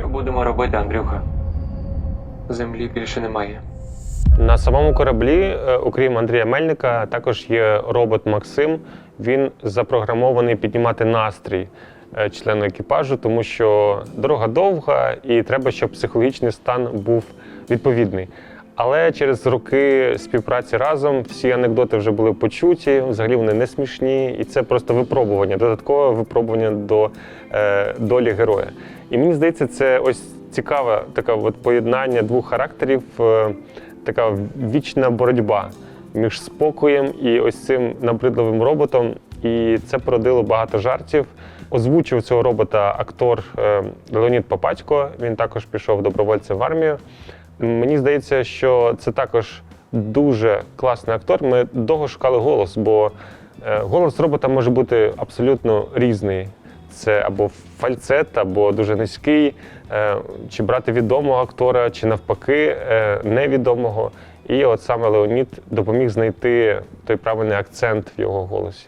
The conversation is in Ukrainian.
Що будемо робити, Андрюха? Землі більше немає. На самому кораблі, е, окрім Андрія Мельника, також є робот Максим. Він запрограмований піднімати настрій е, члену екіпажу, тому що дорога довга і треба, щоб психологічний стан був відповідний. Але через роки співпраці разом всі анекдоти вже були почуті, взагалі вони не смішні, і це просто випробування, додаткове випробування до е, долі героя. І мені здається, це ось цікаве таке от поєднання двох характерів, е, така вічна боротьба між спокоєм і ось цим набридливим роботом. І це породило багато жартів. Озвучив цього робота актор е, Леонід Попатько. Він також пішов добровольцем в армію. Мені здається, що це також дуже класний актор. Ми довго шукали голос, бо е, голос робота може бути абсолютно різний. Це або фальцет, або дуже низький, е, чи брати відомого актора, чи навпаки е, невідомого. І от саме Леонід допоміг знайти той правильний акцент в його голосі.